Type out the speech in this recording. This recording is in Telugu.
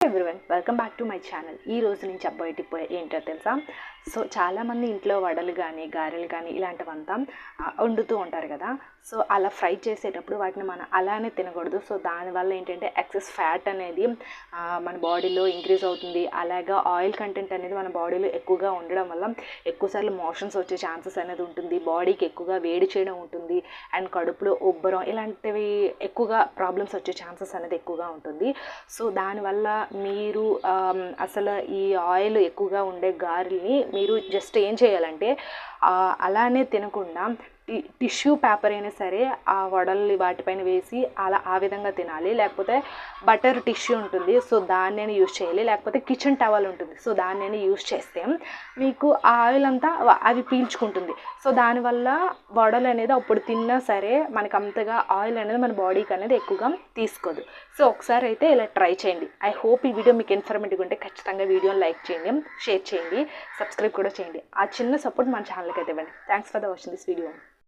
Everyone welcome back to my channel ఈ రోజు నేను చెప్పబోయే టిప్ ఏంటో తెలుసా? సో చాలామంది ఇంట్లో వడలు కానీ గారెలు కానీ ఇలాంటివంతా వండుతూ ఉంటారు కదా. సో అలా ఫ్రై చేసేటప్పుడు వాటిని మనం అలానే తినకూడదు. సో దానివల్ల ఏంటంటే ఎక్సెస్ ఫ్యాట్ అనేది మన బాడీలో ఇంక్రీజ్ అవుతుంది. అలాగే ఆయిల్ కంటెంట్ అనేది మన బాడీలో ఎక్కువగా ఉండడం వల్ల ఎక్కువసార్లు మోషన్స్ వచ్చే ఛాన్సెస్ అనేది ఉంటుంది. బాడీకి ఎక్కువగా వేడి చేయడం ఉంటుంది. అండ్ కడుపులో ఉబ్బరం ఇలాంటివి ఎక్కువగా ప్రాబ్లమ్స్ వచ్చే ఛాన్సెస్ అనేది ఎక్కువగా ఉంటుంది. సో దానివల్ల మీరు అసలు ఈ ఆయిల్ ఎక్కువగా ఉండే గారెల్ని మీరు జస్ట్ ఏం చేయాలంటే అలానే తినకుండా టిష్యూ పేపర్ అయినా సరే ఆ వడల్ని వాటిపైన వేసి అలా ఆ విధంగా తినాలి. లేకపోతే బటర్ టిష్యూ ఉంటుంది. సో దాన్ని యూజ్ చేయాలి. లేకపోతే కిచెన్ టవల్ ఉంటుంది. సో దాన్ని యూజ్ చేస్తే మీకు ఆ ఆయిల్ అంతా అది అవి పీల్చుకుంటుంది. సో దానివల్ల వడలు అనేది అప్పుడు తిన్నా సరే మనకు అంతగా ఆయిల్ అనేది మన బాడీకి అనేది ఎక్కువగా తీసుకోదు. సో ఒకసారి అయితే ఇలా ట్రై చేయండి. ఐ హోప్ ఈ వీడియో మీకు ఇన్ఫర్మేటివ్ ఉంటే ఖచ్చితంగా వీడియోని లైక్ చేయండి షేర్ చేయండి సబ్స్క్రైబ్ కూడా చేయండి. ఆ చిన్న సపోర్ట్ మన ఛానల్కి అయితే ఇవ్వండి. Thanks for the watching this video